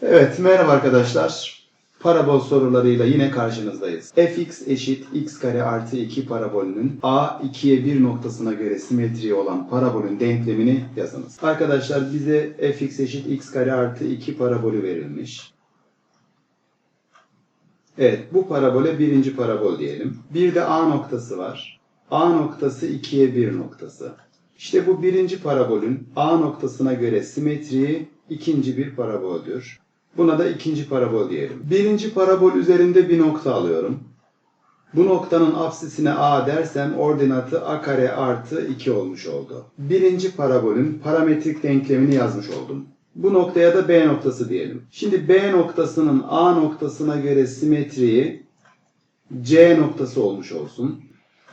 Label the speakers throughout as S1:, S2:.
S1: Evet, merhaba arkadaşlar. Parabol sorularıyla yine karşınızdayız. fx eşit x kare artı 2 parabolünün a 2'ye 1 noktasına göre simetri olan parabolün denklemini yazınız. Arkadaşlar bize fx eşit x kare artı 2 parabolü verilmiş. Evet, bu parabole birinci parabol diyelim. Bir de a noktası var. a noktası 2'ye 1 noktası. İşte bu birinci parabolün a noktasına göre simetriği ikinci bir paraboldür. Buna da ikinci parabol diyelim. Birinci parabol üzerinde bir nokta alıyorum. Bu noktanın apsisine a dersem ordinatı a kare artı 2 olmuş oldu. Birinci parabolün parametrik denklemini yazmış oldum. Bu noktaya da b noktası diyelim. Şimdi b noktasının a noktasına göre simetriği c noktası olmuş olsun.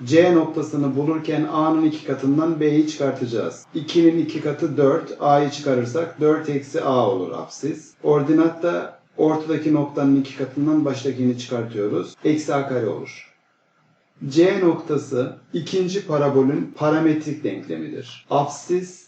S1: C noktasını bulurken A'nın iki katından B'yi çıkartacağız. 2'nin iki katı 4. A'yı çıkarırsak 4 eksi A olur apsis. Ordinatta ortadaki noktanın iki katından baştakini çıkartıyoruz. Eksi A kare olur. C noktası ikinci parabolün parametrik denklemidir. Apsis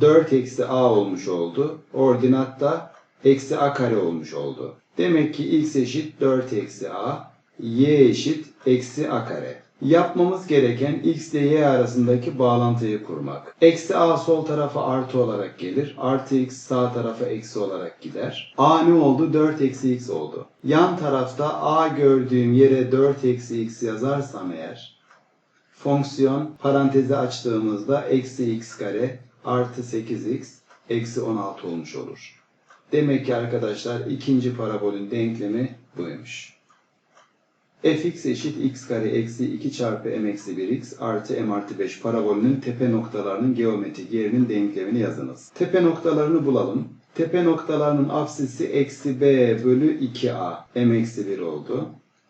S1: 4 eksi A olmuş oldu. Ordinatta eksi A kare olmuş oldu. Demek ki x eşit 4 eksi A, y eşit eksi A kare. Yapmamız gereken x ile y arasındaki bağlantıyı kurmak. Eksi a sol tarafa artı olarak gelir. Artı x sağ tarafa eksi olarak gider. a ne oldu? 4 eksi x oldu. Yan tarafta a gördüğüm yere 4 eksi x yazarsam eğer fonksiyon parantezi açtığımızda eksi x kare artı 8x eksi 16 olmuş olur. Demek ki arkadaşlar ikinci parabolün denklemi buymuş fx eşit x kare eksi 2 çarpı m eksi 1x artı m artı 5 parabolünün tepe noktalarının geometrik yerinin denklemini yazınız. Tepe noktalarını bulalım. Tepe noktalarının apsisi eksi b bölü 2a m eksi 1 oldu.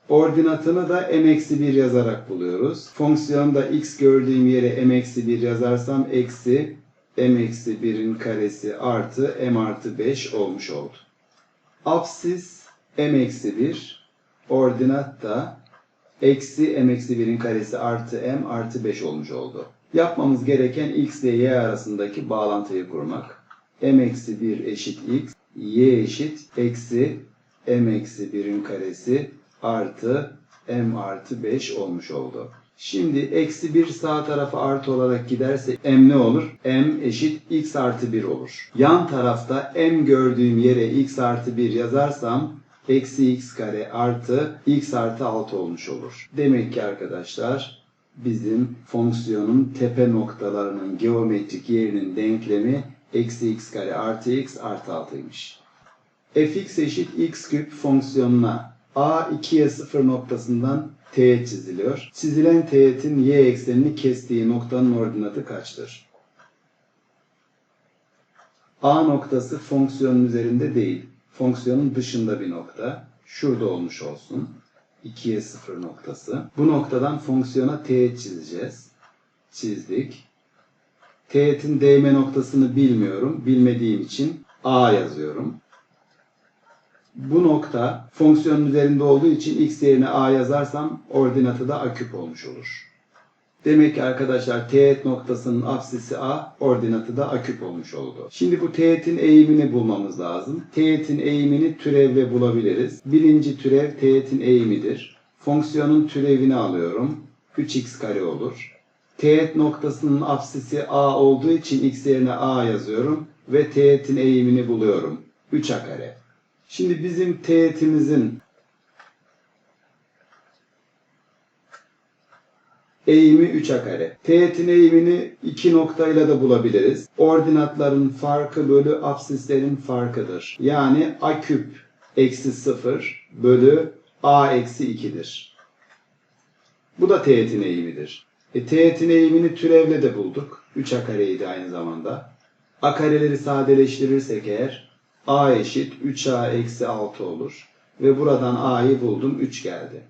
S1: Ordinatını da m eksi 1 yazarak buluyoruz. Fonksiyonda x gördüğüm yere m eksi 1 yazarsam eksi m eksi 1'in karesi artı m artı 5 olmuş oldu. Apsis m eksi 1 ordinat da eksi m eksi 1'in karesi artı m artı 5 olmuş oldu. Yapmamız gereken x ile y arasındaki bağlantıyı kurmak. m eksi 1 eşit x, y eşit eksi m eksi 1'in karesi artı m artı 5 olmuş oldu. Şimdi eksi 1 sağ tarafa artı olarak giderse m ne olur? m eşit x artı 1 olur. Yan tarafta m gördüğüm yere x artı 1 yazarsam eksi x kare artı x artı 6 olmuş olur. Demek ki arkadaşlar bizim fonksiyonun tepe noktalarının geometrik yerinin denklemi eksi x kare artı x artı 6'ymış. fx eşit x küp fonksiyonuna a 2'ye 0 noktasından teğet çiziliyor. Çizilen teğetin y eksenini kestiği noktanın ordinatı kaçtır? A noktası fonksiyonun üzerinde değil fonksiyonun dışında bir nokta. Şurada olmuş olsun. 2'ye 0 noktası. Bu noktadan fonksiyona teğet çizeceğiz. Çizdik. Teğetin değme noktasını bilmiyorum. Bilmediğim için A yazıyorum. Bu nokta fonksiyonun üzerinde olduğu için x yerine A yazarsam ordinatı da A küp olmuş olur. Demek ki arkadaşlar teğet noktasının apsisi A, ordinatı da A küp olmuş oldu. Şimdi bu teğetin eğimini bulmamız lazım. Teğetin eğimini türevle bulabiliriz. Birinci türev teğetin eğimidir. Fonksiyonun türevini alıyorum. 3x kare olur. Teğet noktasının apsisi A olduğu için x yerine A yazıyorum ve teğetin eğimini buluyorum. 3a kare. Şimdi bizim teğetimizin eğimi 3'e kare. Teğetin eğimini iki noktayla da bulabiliriz. Ordinatların farkı bölü apsislerin farkıdır. Yani a küp eksi 0 bölü a eksi 2'dir. Bu da teğetin eğimidir. E, teğetin eğimini türevle de bulduk. 3 a kareydi aynı zamanda. A kareleri sadeleştirirsek eğer a eşit 3a eksi 6 olur. Ve buradan a'yı buldum 3 geldi.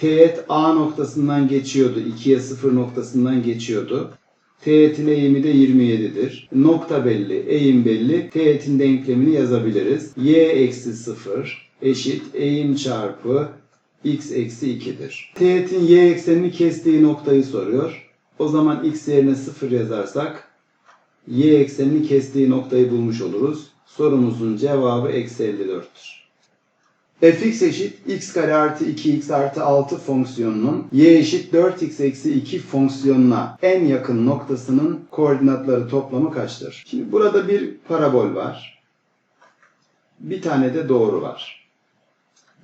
S1: Teğet A noktasından geçiyordu. 2'ye 0 noktasından geçiyordu. Teğetin eğimi de 27'dir. Nokta belli, eğim belli. Teğetin denklemini yazabiliriz. y eksi 0 eşit eğim çarpı x eksi 2'dir. Teğetin y eksenini kestiği noktayı soruyor. O zaman x yerine 0 yazarsak y eksenini kestiği noktayı bulmuş oluruz. Sorumuzun cevabı eksi 54'tür. Fx eşit x kare artı 2x artı 6 fonksiyonunun y eşit 4x eksi 2 fonksiyonuna en yakın noktasının koordinatları toplamı kaçtır? Şimdi burada bir parabol var. Bir tane de doğru var.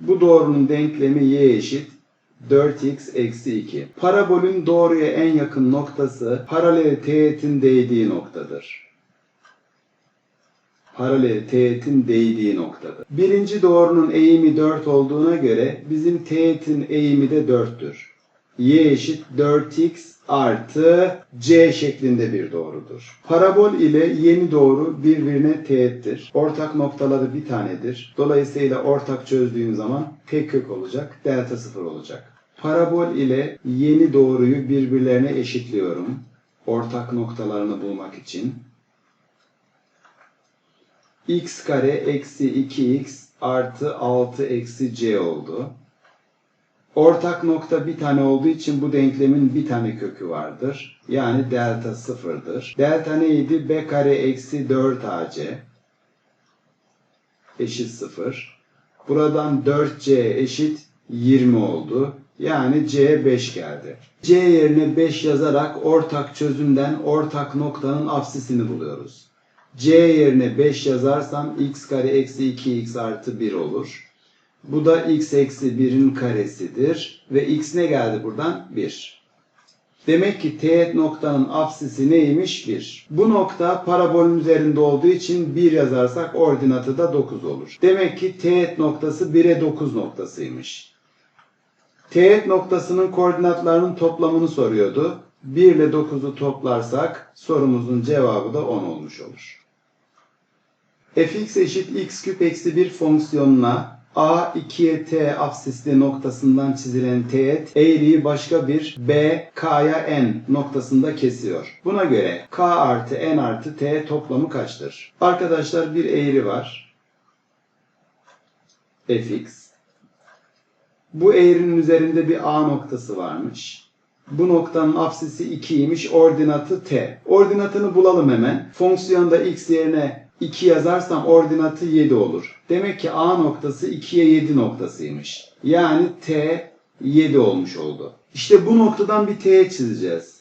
S1: Bu doğrunun denklemi y eşit 4x eksi 2. Parabolün doğruya en yakın noktası paralel teğetin değdiği noktadır. Paralel teğetin değdiği noktadır. Birinci doğrunun eğimi 4 olduğuna göre bizim teğetin eğimi de 4'tür. y eşit 4x artı c şeklinde bir doğrudur. Parabol ile yeni doğru birbirine teğettir. Ortak noktaları bir tanedir. Dolayısıyla ortak çözdüğüm zaman tek kök olacak, delta sıfır olacak. Parabol ile yeni doğruyu birbirlerine eşitliyorum. Ortak noktalarını bulmak için. X kare eksi 2x artı 6 eksi c oldu. Ortak nokta bir tane olduğu için bu denklemin bir tane kökü vardır. Yani delta sıfırdır. Delta neydi? b kare eksi 4ac eşit sıfır. Buradan 4c eşit 20 oldu. Yani c 5 geldi. c yerine 5 yazarak ortak çözümden ortak noktanın apsisini buluyoruz. C yerine 5 yazarsam x kare eksi 2x artı 1 olur. Bu da x eksi 1'in karesidir. Ve x ne geldi buradan? 1. Demek ki teğet noktanın apsisi neymiş? 1. Bu nokta parabolün üzerinde olduğu için 1 yazarsak ordinatı da 9 olur. Demek ki teğet noktası 1'e 9 noktasıymış. Teğet noktasının koordinatlarının toplamını soruyordu. 1 ile 9'u toplarsak sorumuzun cevabı da 10 olmuş olur. Fx eşit x küp eksi 1 fonksiyonuna a 2'ye t absisli noktasından çizilen teğet eğriyi başka bir b k'ya n noktasında kesiyor. Buna göre k artı n artı t toplamı kaçtır? Arkadaşlar bir eğri var. fx. Bu eğrinin üzerinde bir a noktası varmış. Bu noktanın apsisi 2'ymiş, ordinatı t. Ordinatını bulalım hemen. Fonksiyonda x yerine 2 yazarsam ordinatı 7 olur. Demek ki A noktası 2'ye 7 noktasıymış. Yani T 7 olmuş oldu. İşte bu noktadan bir teğet çizeceğiz.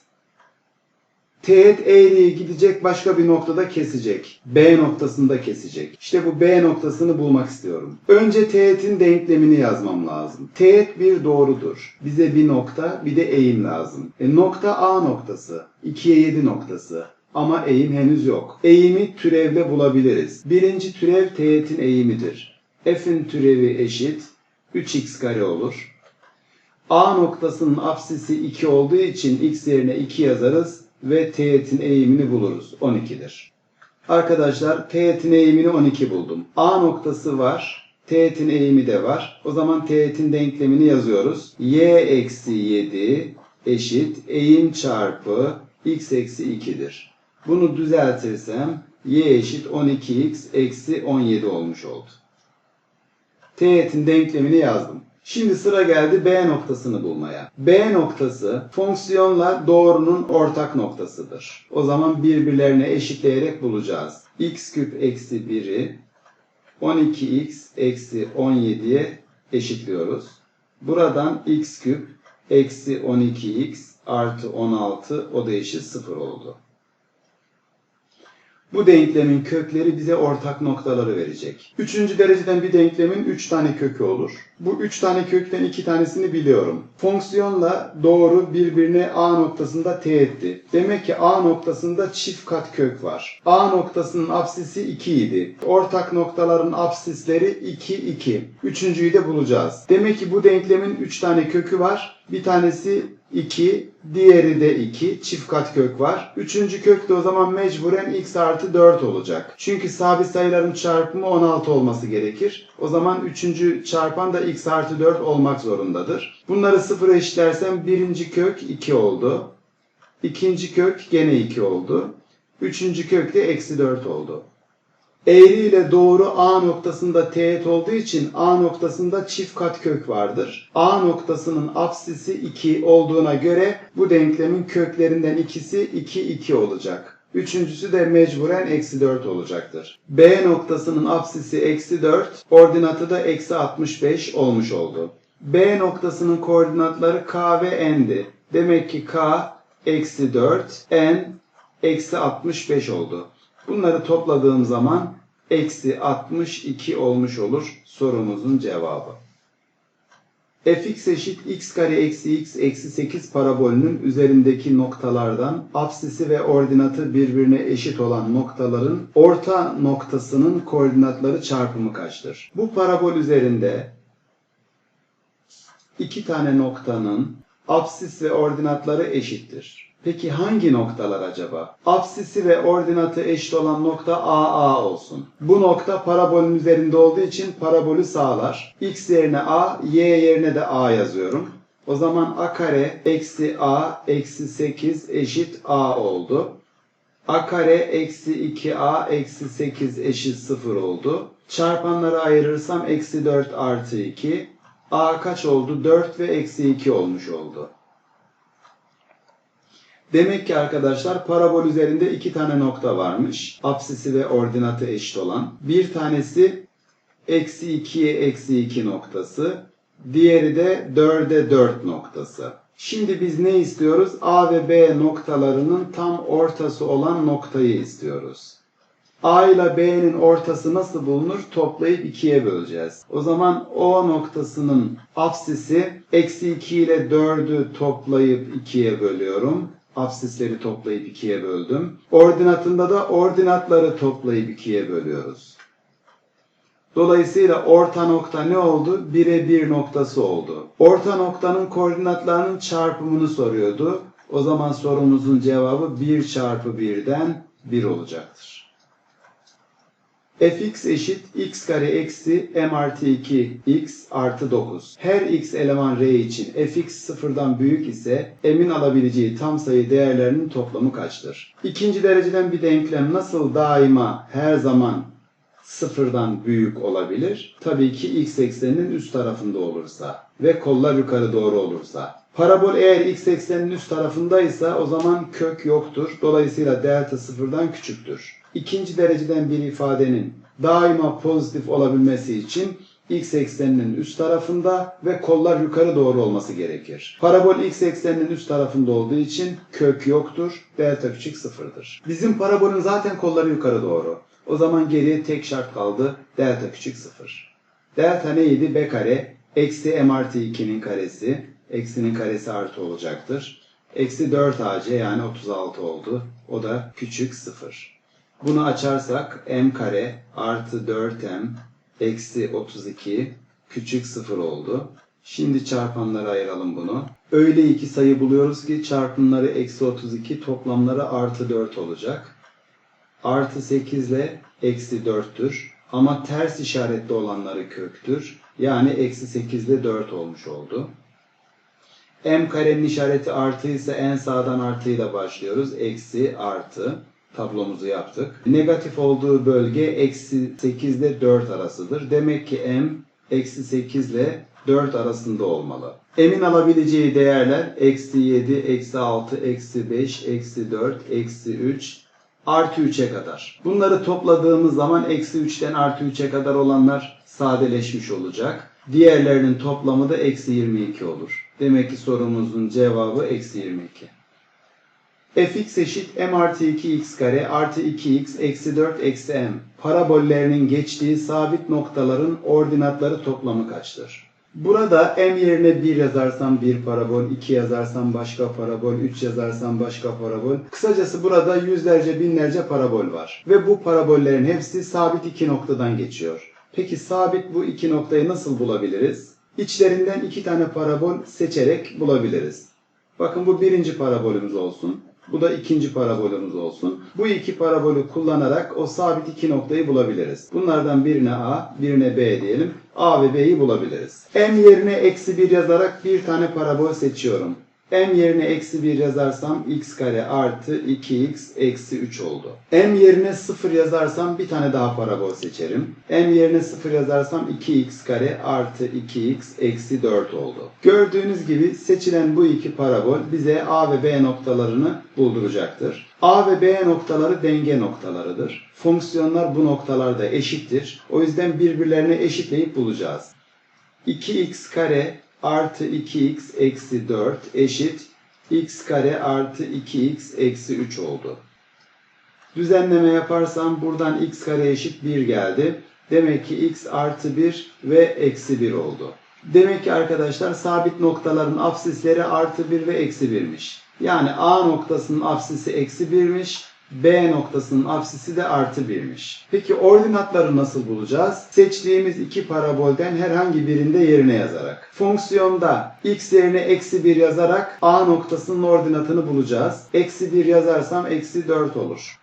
S1: Teğet eğriyi gidecek başka bir noktada kesecek. B noktasında kesecek. İşte bu B noktasını bulmak istiyorum. Önce teğetin denklemini yazmam lazım. Teğet bir doğrudur. Bize bir nokta bir de eğim lazım. E, nokta A noktası. 2'ye 7 noktası. Ama eğim henüz yok. Eğimi türevle bulabiliriz. Birinci türev teğetin eğimidir. F'in türevi eşit 3x kare olur. A noktasının apsisi 2 olduğu için x yerine 2 yazarız ve teğetin eğimini buluruz. 12'dir. Arkadaşlar teğetin eğimini 12 buldum. A noktası var. Teğetin eğimi de var. O zaman teğetin denklemini yazıyoruz. y eksi 7 eşit eğim çarpı x eksi 2'dir. Bunu düzeltirsem y eşit 12x eksi 17 olmuş oldu. Teğetin denklemini yazdım. Şimdi sıra geldi B noktasını bulmaya. B noktası fonksiyonla doğrunun ortak noktasıdır. O zaman birbirlerine eşitleyerek bulacağız. x küp eksi 1'i 12x eksi 17'ye eşitliyoruz. Buradan x küp eksi 12x artı 16 o da eşit 0 oldu. Bu denklemin kökleri bize ortak noktaları verecek. Üçüncü dereceden bir denklemin üç tane kökü olur. Bu üç tane kökten iki tanesini biliyorum. Fonksiyonla doğru birbirine A noktasında teğetti. Demek ki A noktasında çift kat kök var. A noktasının apsisi 2 idi. Ortak noktaların apsisleri 2, 2. Üçüncüyü de bulacağız. Demek ki bu denklemin üç tane kökü var. Bir tanesi 2, diğeri de 2. Çift kat kök var. Üçüncü kök de o zaman mecburen x artı 4 olacak. Çünkü sabit sayıların çarpımı 16 olması gerekir. O zaman üçüncü çarpan da x artı 4 olmak zorundadır. Bunları sıfıra eşitlersem birinci kök 2 oldu. İkinci kök gene 2 oldu. Üçüncü kök de eksi 4 oldu. Eğri ile doğru A noktasında teğet olduğu için A noktasında çift kat kök vardır. A noktasının apsisi 2 olduğuna göre bu denklemin köklerinden ikisi 2 2 olacak. Üçüncüsü de mecburen eksi 4 olacaktır. B noktasının apsisi eksi 4, ordinatı da eksi 65 olmuş oldu. B noktasının koordinatları K ve N'di. Demek ki K eksi 4, N eksi 65 oldu. Bunları topladığım zaman eksi 62 olmuş olur sorumuzun cevabı. Fx eşit x kare eksi x eksi 8 parabolünün üzerindeki noktalardan apsisi ve ordinatı birbirine eşit olan noktaların orta noktasının koordinatları çarpımı kaçtır? Bu parabol üzerinde iki tane noktanın apsis ve ordinatları eşittir. Peki hangi noktalar acaba? Apsisi ve ordinatı eşit olan nokta AA olsun. Bu nokta parabolün üzerinde olduğu için parabolü sağlar. X yerine A, Y yerine de A yazıyorum. O zaman A kare eksi A eksi 8 eşit A oldu. A kare eksi 2A eksi 8 eşit 0 oldu. Çarpanları ayırırsam eksi 4 artı 2. A kaç oldu? 4 ve eksi 2 olmuş oldu. Demek ki arkadaşlar parabol üzerinde iki tane nokta varmış. Apsisi ve ordinatı eşit olan. Bir tanesi eksi 2'ye eksi 2 noktası. Diğeri de 4'e 4 noktası. Şimdi biz ne istiyoruz? A ve B noktalarının tam ortası olan noktayı istiyoruz. A ile B'nin ortası nasıl bulunur? Toplayıp ikiye böleceğiz. O zaman O noktasının apsisi eksi 2 ile 4'ü toplayıp ikiye bölüyorum. Apsisleri toplayıp ikiye böldüm. Ordinatında da ordinatları toplayıp ikiye bölüyoruz. Dolayısıyla orta nokta ne oldu? 1'e 1 noktası oldu. Orta noktanın koordinatlarının çarpımını soruyordu. O zaman sorumuzun cevabı 1 çarpı 1'den 1 olacaktır fx eşit x kare eksi m artı 2 x artı 9. Her x eleman r için fx sıfırdan büyük ise m'in alabileceği tam sayı değerlerinin toplamı kaçtır? İkinci dereceden bir denklem nasıl daima her zaman sıfırdan büyük olabilir? Tabii ki x ekseninin üst tarafında olursa ve kollar yukarı doğru olursa. Parabol eğer x ekseninin üst tarafındaysa o zaman kök yoktur. Dolayısıyla delta sıfırdan küçüktür. İkinci dereceden bir ifadenin daima pozitif olabilmesi için x ekseninin üst tarafında ve kollar yukarı doğru olması gerekir. Parabol x ekseninin üst tarafında olduğu için kök yoktur. Delta küçük sıfırdır. Bizim parabolün zaten kolları yukarı doğru. O zaman geriye tek şart kaldı. Delta küçük sıfır. Delta neydi? B kare eksi m artı 2'nin karesi. Eksinin karesi artı olacaktır. Eksi 4 ac yani 36 oldu. O da küçük sıfır. Bunu açarsak m kare artı 4m eksi 32 küçük 0 oldu. Şimdi çarpanlara ayıralım bunu. Öyle iki sayı buluyoruz ki çarpımları eksi 32 toplamları artı 4 olacak. Artı 8 ile eksi 4'tür. Ama ters işaretli olanları köktür. Yani eksi 8 ile 4 olmuş oldu. M karenin işareti artıysa en sağdan artıyla başlıyoruz. Eksi artı tablomuzu yaptık. Negatif olduğu bölge eksi 8 ile 4 arasıdır. Demek ki m eksi 8 ile 4 arasında olmalı. M'in alabileceği değerler eksi 7, eksi 6, eksi 5, eksi 4, eksi 3, artı 3'e kadar. Bunları topladığımız zaman eksi 3'ten artı 3'e kadar olanlar sadeleşmiş olacak. Diğerlerinin toplamı da eksi 22 olur. Demek ki sorumuzun cevabı eksi 22 fx eşit m artı 2x kare artı 2x eksi 4 eksi m parabollerinin geçtiği sabit noktaların ordinatları toplamı kaçtır? Burada m yerine 1 yazarsam bir parabol, 2 yazarsam başka parabol, 3 yazarsam başka parabol. Kısacası burada yüzlerce binlerce parabol var. Ve bu parabollerin hepsi sabit iki noktadan geçiyor. Peki sabit bu iki noktayı nasıl bulabiliriz? İçlerinden iki tane parabol seçerek bulabiliriz. Bakın bu birinci parabolümüz olsun. Bu da ikinci parabolümüz olsun. Bu iki parabolü kullanarak o sabit iki noktayı bulabiliriz. Bunlardan birine A, birine B diyelim. A ve B'yi bulabiliriz. M yerine eksi 1 yazarak bir tane parabol seçiyorum. M yerine eksi 1 yazarsam x kare artı 2x eksi 3 oldu. m yerine 0 yazarsam bir tane daha parabol seçerim. m yerine 0 yazarsam 2x kare artı 2x eksi 4 oldu. Gördüğünüz gibi seçilen bu iki parabol bize a ve b noktalarını bulduracaktır. A ve B noktaları denge noktalarıdır. Fonksiyonlar bu noktalarda eşittir. O yüzden birbirlerine eşitleyip bulacağız. 2x kare artı 2x eksi 4 eşit x kare artı 2x eksi 3 oldu. Düzenleme yaparsam buradan x kare eşit 1 geldi. Demek ki x artı 1 ve eksi 1 oldu. Demek ki arkadaşlar sabit noktaların absisleri artı 1 ve eksi 1'miş. Yani A noktasının absisi eksi 1'miş. B noktasının absisi de artı 1'miş. Peki ordinatları nasıl bulacağız? Seçtiğimiz iki parabolden herhangi birinde yerine yazarak. Fonksiyonda x yerine eksi 1 yazarak A noktasının ordinatını bulacağız. Eksi 1 yazarsam eksi 4 olur.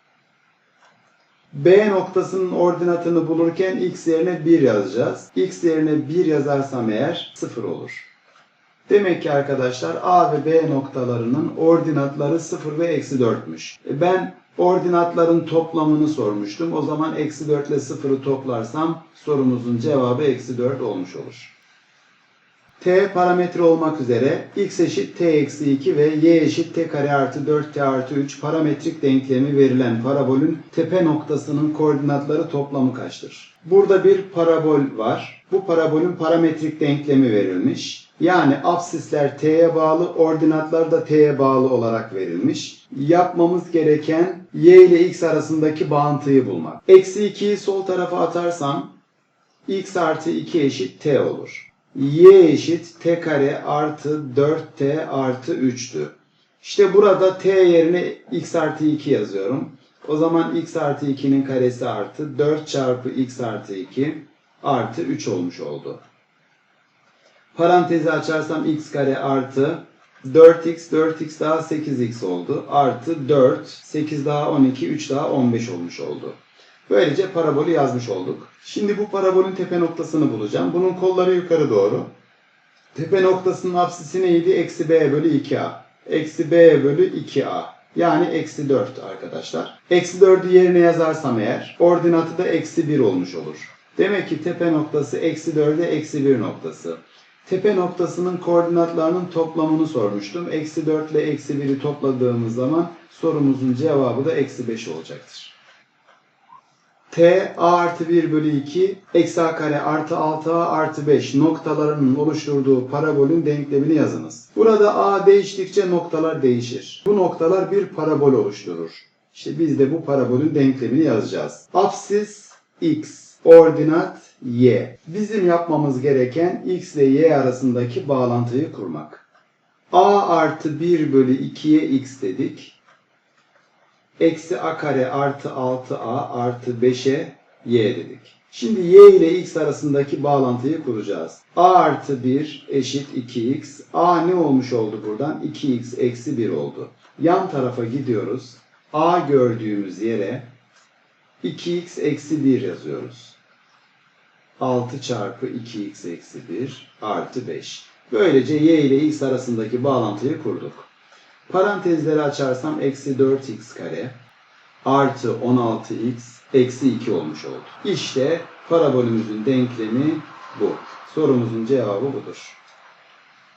S1: B noktasının ordinatını bulurken x yerine 1 yazacağız. x yerine 1 yazarsam eğer 0 olur. Demek ki arkadaşlar A ve B noktalarının ordinatları 0 ve eksi 4'müş. E Ben ordinatların toplamını sormuştum. O zaman eksi 4 ile 0'ı toplarsam sorumuzun cevabı eksi 4 olmuş olur. T parametre olmak üzere x eşit t eksi 2 ve y eşit t kare artı 4t artı 3 parametrik denklemi verilen parabolün tepe noktasının koordinatları toplamı kaçtır? Burada bir parabol var. Bu parabolün parametrik denklemi verilmiş. Yani absisler t'ye bağlı, ordinatlar da t'ye bağlı olarak verilmiş. Yapmamız gereken y ile x arasındaki bağıntıyı bulmak. Eksi 2'yi sol tarafa atarsam x artı 2 eşit t olur y eşit t kare artı 4t artı 3'tü. İşte burada t yerine x artı 2 yazıyorum. O zaman x artı 2'nin karesi artı 4 çarpı x artı 2 artı 3 olmuş oldu. Parantezi açarsam x kare artı 4x, 4x daha 8x oldu. Artı 4, 8 daha 12, 3 daha 15 olmuş oldu. Böylece parabolü yazmış olduk. Şimdi bu parabolün tepe noktasını bulacağım. Bunun kolları yukarı doğru. Tepe noktasının apsisi neydi? Eksi b bölü 2a. Eksi b bölü 2a. Yani eksi 4 arkadaşlar. Eksi 4'ü yerine yazarsam eğer ordinatı da eksi 1 olmuş olur. Demek ki tepe noktası eksi 4'e eksi 1 noktası. Tepe noktasının koordinatlarının toplamını sormuştum. Eksi 4 ile eksi 1'i topladığımız zaman sorumuzun cevabı da eksi 5 olacaktır. T a artı 1 bölü 2 eksi a kare artı 6a artı 5 noktalarının oluşturduğu parabolün denklemini yazınız. Burada a değiştikçe noktalar değişir. Bu noktalar bir parabol oluşturur. İşte biz de bu parabolün denklemini yazacağız. Apsis x, ordinat y. Bizim yapmamız gereken x ile y arasındaki bağlantıyı kurmak. a artı 1 bölü 2'ye x dedik eksi a kare artı 6a artı 5'e y dedik. Şimdi y ile x arasındaki bağlantıyı kuracağız. a artı 1 eşit 2x. a ne olmuş oldu buradan? 2x eksi 1 oldu. Yan tarafa gidiyoruz. a gördüğümüz yere 2x eksi 1 yazıyoruz. 6 çarpı 2x eksi 1 artı 5. Böylece y ile x arasındaki bağlantıyı kurduk. Parantezleri açarsam eksi 4x kare artı 16x eksi 2 olmuş oldu. İşte parabolümüzün denklemi bu. Sorumuzun cevabı budur.